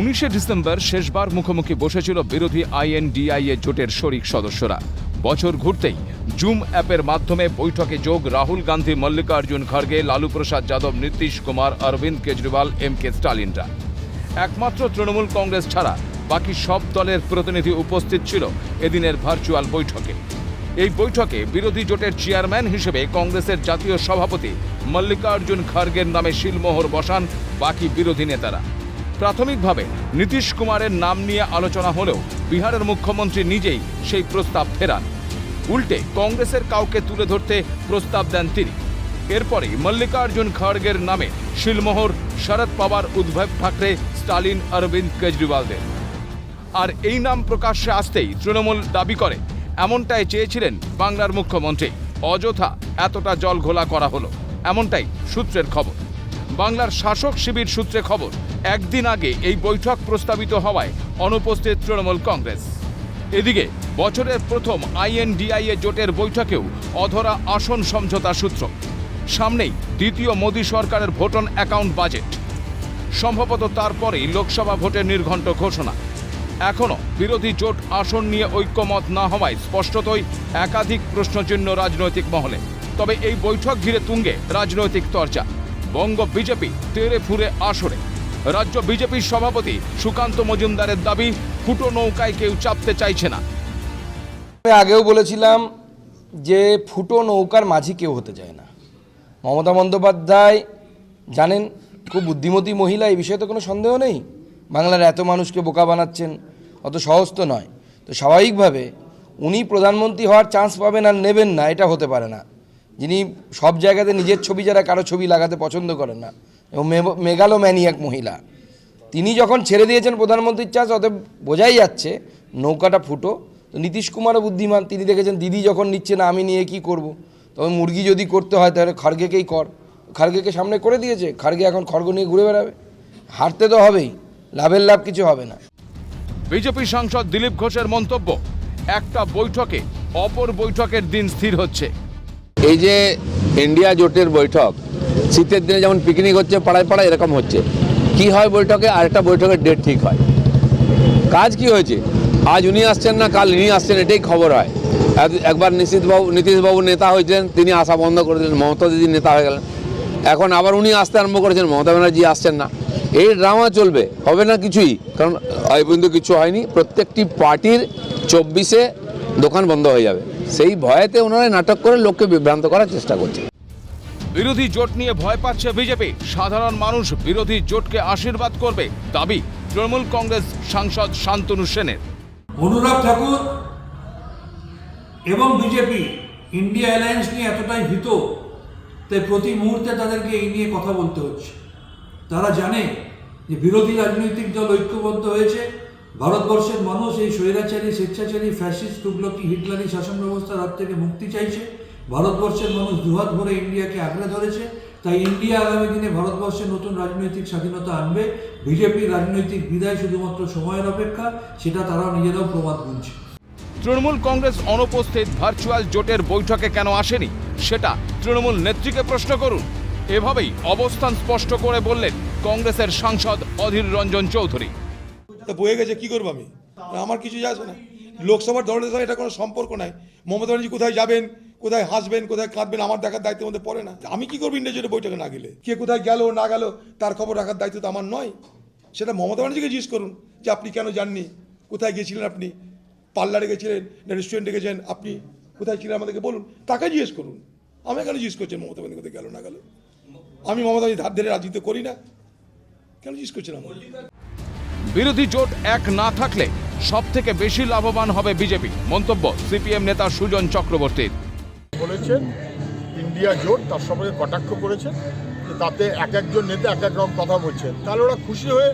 উনিশে ডিসেম্বর শেষবার মুখোমুখি বসেছিল বিরোধী আইএনডিআইএ জোটের শরিক সদস্যরা। বছর ঘুরতেই জুম অ্যাপের মাধ্যমে বৈঠকে যোগ রাহুল গান্ধী, মল্লিকার্জুন খড়গে লালু প্রসাদ যাদব, নীতিশ কুমার, অরবিন্দ কেজরিওয়াল, এম কে স্টালিনরা। একমাত্র তৃণমূল কংগ্রেস ছাড়া বাকি সব দলের প্রতিনিধি উপস্থিত ছিল এদিনের ভার্চুয়াল বৈঠকে। এই বৈঠকে বিরোধী জোটের চেয়ারম্যান হিসেবে কংগ্রেসের জাতীয় সভাপতি, মল্লিকার্জুন খড়গের নামে শিলমোহর বসান বাকি বিরোধী নেতারা। প্রাথমিকভাবে নীতিশ কুমারের নাম নিয়ে আলোচনা হলেও বিহারের মুখ্যমন্ত্রী নিজেই সেই প্রস্তাব ফেরান। উল্টে কংগ্রেসের কাউকে তুলে ধরতে প্রস্তাব দেন তিনি। এরপরেই মল্লিকার্জুন খড়গের নামে শিলমোহর, শরদ পাওয়ার উদ্ভব ঠাকরে, স্টালিন, অরবিন্দ কেজরিওয়ালদের আর এই নাম প্রকাশ্যে আসতেই তৃণমূল দাবি করে, এমনটাই চেয়েছিলেন বাংলার মুখ্যমন্ত্রী। অযথা এতটা জল ঘোলা করা হলো, এমনটাই সূত্রের খবর। বাংলার শাসক শিবির সূত্রে খবর, একদিন আগে এই বৈঠক প্রস্তাবিত হওয়ায় অনুপস্থিত তৃণমূল কংগ্রেস। এদিকে, বছরের প্রথম আইএনডিআইএ জোটের বৈঠকেও অধরা আসন সমঝোতা সূত্র। সামনেই দ্বিতীয় মোদী সরকারের ভোটন অ্যাকাউন্ট বাজেট। সম্ভবত তারপরেই লোকসভা ভোটের নির্ঘণ্ট ঘোষণা। এখনও বিরোধী জোট আসন নিয়ে ঐক্যমত না হওয়ায় স্পষ্টতই একাধিক প্রশ্নচিহ্ন রাজনৈতিক মহলে। তবে এই বৈঠক ঘিরে তুঙ্গে রাজনৈতিক চর্চা বঙ্গ বিজেপি তেরে ফুরে আসরে। রাজ্য বিজেপির সভাপতি সুকান্ত মজুমদারের দাবি, ফুটো নৌকায় কেউ চাপতে চাইছে না। আমি আগেও বলেছিলাম যে ফুটো নৌকার মাঝি কেউ হতে চায় না। মমতা বন্দ্যোপাধ্যায় জানেন, খুব বুদ্ধিমতী মহিলা, এই বিষয়ে তো কোনো সন্দেহ নেই। বাংলার এত মানুষকে বোকা বানাচ্ছেন, অত সহজ তো নয়। তো স্বাভাবিকভাবে উনি প্রধানমন্ত্রী হওয়ার চান্স পাবেন আর নেবেন না, এটা হতে পারে না। যিনি সব জায়গাতে নিজের ছবি যারা কারও ছবি লাগাতে পছন্দ করেন না, এবং মেগালো ম্যানিয়াক মহিলা, তিনি যখন ছেড়ে দিয়েছেন প্রধানমন্ত্রীর চাষ অতএব বোঝাই যাচ্ছে নৌকাটা ফুটো। তো নীতিশ কুমারও বুদ্ধিমান, তিনি দেখেছেন দিদি যখন নিচ্ছে, না, আমি নিয়ে কি করব। তবে মুরগি যদি করতে হয়, তাহলে খার্গেকেই কর। খার্গেকে সামনে করে দিয়েছে, খার্গে এখন খড়গ নিয়ে ঘুরে বেড়াবে। হারতে তো হবেই, লাভের লাভ কিছু হবে না। বিজেপি সাংসদ দিলীপ ঘোষের মন্তব্য, একটা বৈঠকে অপর বৈঠকের দিন স্থির হচ্ছে। এই যে ইন্ডিয়া জোটের বৈঠক, শীতের দিনে যেমন পিকনিক হচ্ছে, পাড়ায় পাড়ায় এরকম হচ্ছে। কি হয় বৈঠকে? আর একটা বৈঠকের ডেট ঠিক হয়। কাজ কি হয়েছে? আজ উনি আসছেন না, কাল ইনি আসছেন, এটাই খবর হয়। এক- একবার নিশীথবাবু নীতিশবাবু নেতা হয়েছিলেন, তিনি আসা বন্ধ করে দিলেন, মমতা দিদি নেতা হয়ে গেলেন। এখন আবার উনি আসতে আরম্ভ করেছেন, মমতা ব্যানার্জি আসছেন না। এই ড্রামা চলবে, হবে না কিছুই, কারণ এই পর্যন্ত কিছু হয়নি। প্রত্যেকটি পার্টির চব্বিশে দোকান বন্ধ হয়ে যাবে। সেই ভয়েতে ওনারা নাটক করে লোককে বিভ্রান্ত করার চেষ্টা করছে। বিরোধী জোট নিয়ে ভয় পাচ্ছে বিজেপি। সাধারণ মানুষ বিরোধী জোটকে আশীর্বাদ করবে দাবি তৃণমূল কংগ্রেস সাংসদ শান্তনু সেনের। অনুরাগ ঠাকুর এবং বিজেপি ইন্ডিয়া অ্যালায়েন্স নিয়ে এতটাই ভীত তাই প্রতি মুহূর্তে তাদেরকে এই নিয়ে কথা বলতে হচ্ছে। তারা জানে যে বিরোধী রাজনৈতিক দল ঐক্যবদ্ধ হয়েছে ভারতবর্ষের মানুষ এই স্বৈরাচারী, স্বেচ্ছাচারী ফ্যাসিস্ট তুগলকি, হিটলারি শাসন ব্যবস্থার হাত থেকে মুক্তি চাইছে। ভারতবর্ষের মানুষ দুহাত ভরে ইন্ডিয়াকে আঁকড়ে ধরেছে। তাই ইন্ডিয়া আগামী দিনে ভারতবর্ষে নতুন রাজনৈতিক স্বাধীনতা আনবে। বিজেপির রাজনৈতিক বিদায় শুধুমাত্র সময়ের অপেক্ষা, সেটা তারা নিজেরাও প্রমাদ গুনছে। তৃণমূল কংগ্রেস অনুপস্থিত ভার্চুয়াল জোটের বৈঠকে কেন আসেনি? সেটা তৃণমূল নেত্রীকে প্রশ্ন করুন। এভাবেই অবস্থান স্পষ্ট করে বললেন কংগ্রেসের সাংসদ অধীর রঞ্জন চৌধুরী। তা বয়ে গেছে, কি করব আমি? আমার কিছু আসে না। লোকসভার দলের সঙ্গে এটা কোনো সম্পর্ক নাই। মমতা ব্যানার্জি কোথায় যাবেন, কোথায় হাসবেন, কোথায় কাঁদবেন, আমার দেখার দায়িত্বের মধ্যে পড়ে না। আমি কি করব ইন্ডিয়া জোটে বৈঠকে না গেলে? কে কোথায় গেল, না গেল, তার খবর রাখার দায়িত্ব তো আমার নয়। সেটা মমতা ব্যানার্জিকে জিজ্ঞেস করুন যে আপনি কেন যাননি? কোথায় গিয়েছিলেন আপনি? পার্লারে গেছিলেন, না রেস্টুরেন্টে গেছেন? আপনি কোথায় ছিলেন আমাদেরকে বলুন। তাকে জিজ্ঞেস করুন। আমি কেন জিজ্ঞেস করছেন মমতা ব্যানার্জি কোথায় গেল, না গেল? আমি মমতা ব্যানার্জি ধার ধরে রাজনীতি করি না। কেন জিজ্ঞেস করছেন আমার বিরোধী জোট এক না থাকলে সব থেকে বেশি লাভবান হবে বিজেপি। মন্তব্য সিপিএম নেতা সুজন চক্রবর্তীর। বলেছেন, ইন্ডিয়া জোট তার সম্পর্কে কটাক্ষ করেছেন তাতে এক একজন নেতা এক এক রকম কথা বলছেন তাহলে ওরা খুশি হয়ে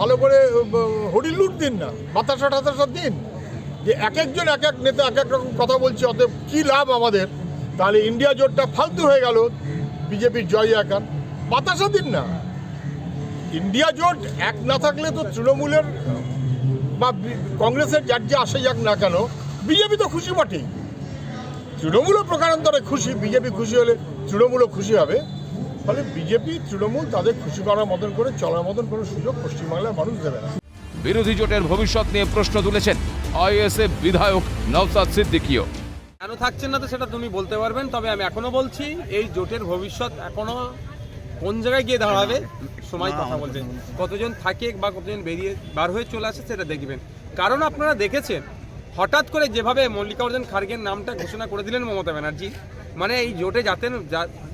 ভালো করে হরি লুট দিন না, বাতাসা টাতাসা দিন। যে এক একজন এক এক নেতা এক এক রকম কথা বলছে, অতএব কী লাভ আমাদের? তাহলে ইন্ডিয়া জোটটা ফালতু হয়ে গেল, বিজেপির জয় একান বাতাসা দিন না। ইন্ডিয়া জোট এক না থাকলে তো তৃণমূলের বা কংগ্রেসের যার যে আসে যাক না কেন বিজেপি তো খুশি বটেই। তৃণমূলও প্রকারান্তরে খুশি বিজেপি খুশি হলে তৃণমূলও খুশি হবে। ফলে বিজেপি তৃণমূল তাদের খুশি করার মতন করে চলার মতন কোনো সুযোগ পশ্চিমবাংলার মানুষ দেবে না। বিরোধী জোটের ভবিষ্যৎ নিয়ে প্রশ্ন তুলেছেন আইএসএফ বিধায়ক নওসাদ সিদ্দিকিও। কেন থাকছেন না তো সেটা তুমি বলতে পারবেন তবে আমি এখনও বলছি এই জোটের ভবিষ্যৎ এখনও কোন জায়গায় গিয়ে দাঁড়াবে? সময় কথা বলবে কতজন থাকে বা কতজন বেরিয়ে বার হয়ে চলে আসে সেটা দেখবেন। কারণ আপনারা দেখেছেন হঠাৎ করে যেভাবে মল্লিকার্জুন খার্গের নামটা ঘোষণা করে দিলেন মমতা ব্যানার্জি মানে এই জোটে যাতে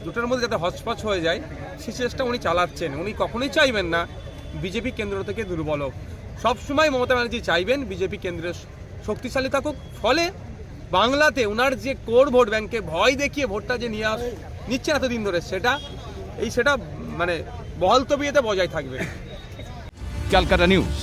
জোটের মধ্যে যাতে হচপচ হয়ে যায় সেই চেষ্টা উনি চালাচ্ছেন। উনি কখনোই চাইবেন না বিজেপি কেন্দ্র থেকে দুর্বল হোক। সবসময় মমতা ব্যানার্জি চাইবেন বিজেপি কেন্দ্রে শক্তিশালী থাকুক। ফলে বাংলাতে ওনার যে কোর ভোট ব্যাংকে ভয় দেখিয়ে ভোটটা যে নিয়ে আস নিচ্ছেন এতদিন ধরে সেটা এই সেটা মানে বহলতবিয়েতে বজায় থাকবে। Calcutta news.